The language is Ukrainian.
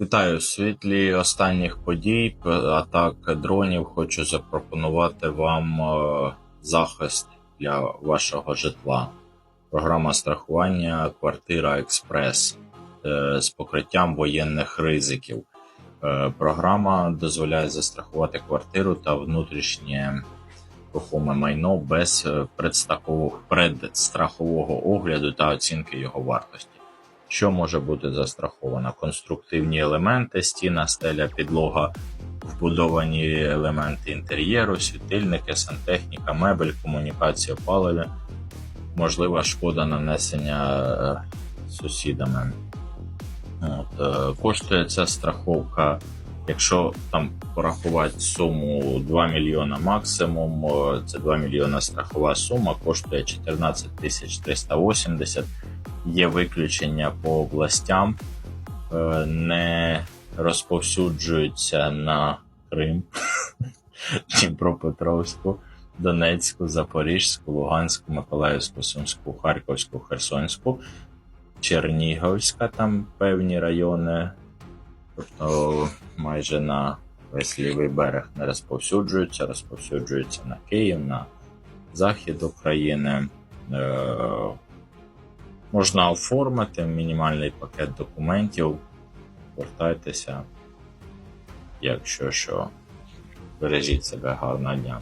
Вітаю у світлі останніх подій, атак дронів. Хочу запропонувати вам е, захист для вашого житла. Програма страхування Квартира Експрес е, з покриттям воєнних ризиків. Е, Програма дозволяє застрахувати квартиру та внутрішнє рухоме майно без предстрахового огляду та оцінки його вартості. Що може бути застраховано? Конструктивні елементи, стіна, стеля, підлога, вбудовані елементи інтер'єру, світильники, сантехніка, мебель, комунікація паливі, можлива шкода нанесення е, сусідами. От, е, коштує ця страховка, якщо там порахувати суму 2 мільйона максимум, е, це 2 мільйона страхова сума, коштує 14 тисяч 380 є виключення по областям, е, не розповсюджуються на Крим, Дніпропетровську, Донецьку, Запорізьку, Луганську, Миколаївську, Сумську, Харківську, Херсонську, Чернігівська, там певні райони, тобто майже на весь лівий берег не розповсюджуються, розповсюджуються на Київ, на захід України. Можна оформити мінімальний пакет документів. Звертайтеся, якщо що, бережіть себе гарного дня.